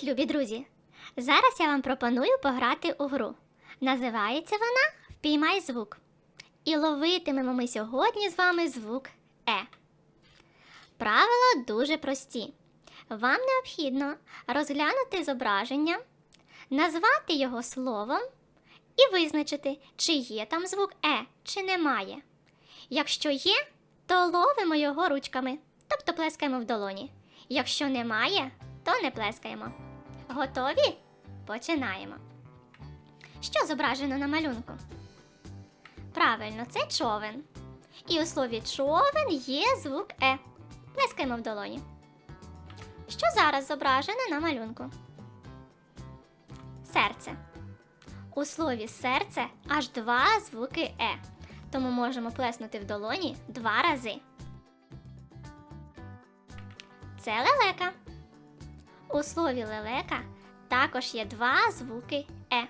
Привіт, любі друзі! Зараз я вам пропоную пограти у гру. Називається вона Впіймай звук. І ловитимемо ми сьогодні з вами звук Е. Правила дуже прості. Вам необхідно розглянути зображення, назвати його словом і визначити, чи є там звук Е, чи немає. Якщо є, то ловимо його ручками, тобто плескаємо в долоні. Якщо немає, то не плескаємо. Готові? Починаємо. Що зображено на малюнку? Правильно, це човен. І у слові човен є звук Е. Плескаємо в долоні. Що зараз зображено на малюнку? Серце. У слові серце аж два звуки Е. Тому можемо плеснути в долоні два рази. Це лелека. У слові лелека також є два звуки Е.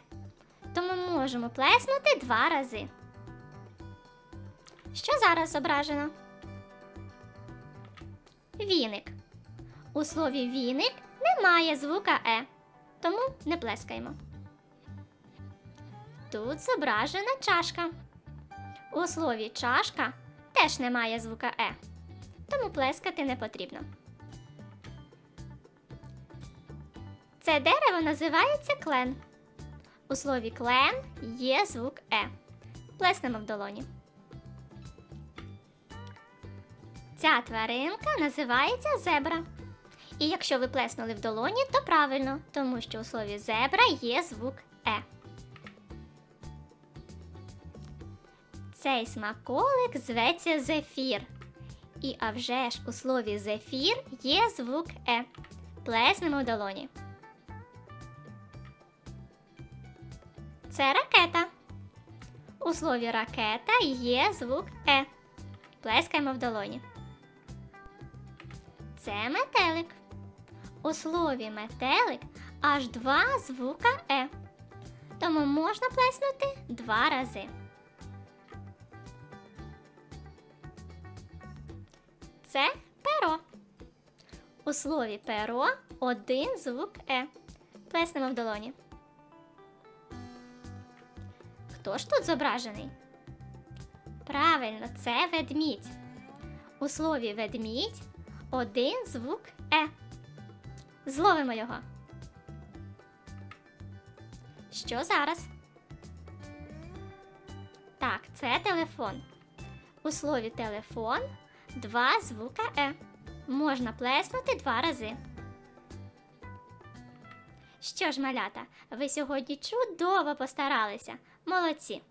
Тому можемо плеснути два рази. Що зараз зображено? Віник. У слові віник немає звука Е, тому не плескаємо. Тут зображена чашка. У слові чашка теж немає звука Е, тому плескати не потрібно. Це дерево називається клен. У слові клен є звук Е. Плеснемо в долоні. Ця тваринка називається зебра. І якщо ви плеснули в долоні, то правильно, тому що у слові зебра є звук Е. Цей смаколик зветься зефір. І а вже ж у слові зефір є звук Е. Плеснемо в долоні. Це ракета. У слові ракета є звук Е. Плескаємо в долоні. Це метелик. У слові метелик аж два звука Е. Тому можна плеснути два рази. Це перо. У слові перо один звук Е. Плеснемо в долоні. Хто ж тут зображений? Правильно, це ведмідь. У слові ведмідь один звук Е. Зловимо його. Що зараз? Так, це телефон. У слові телефон два звука Е. Можна плеснути два рази. Що ж, малята, ви сьогодні чудово постаралися. Молодці!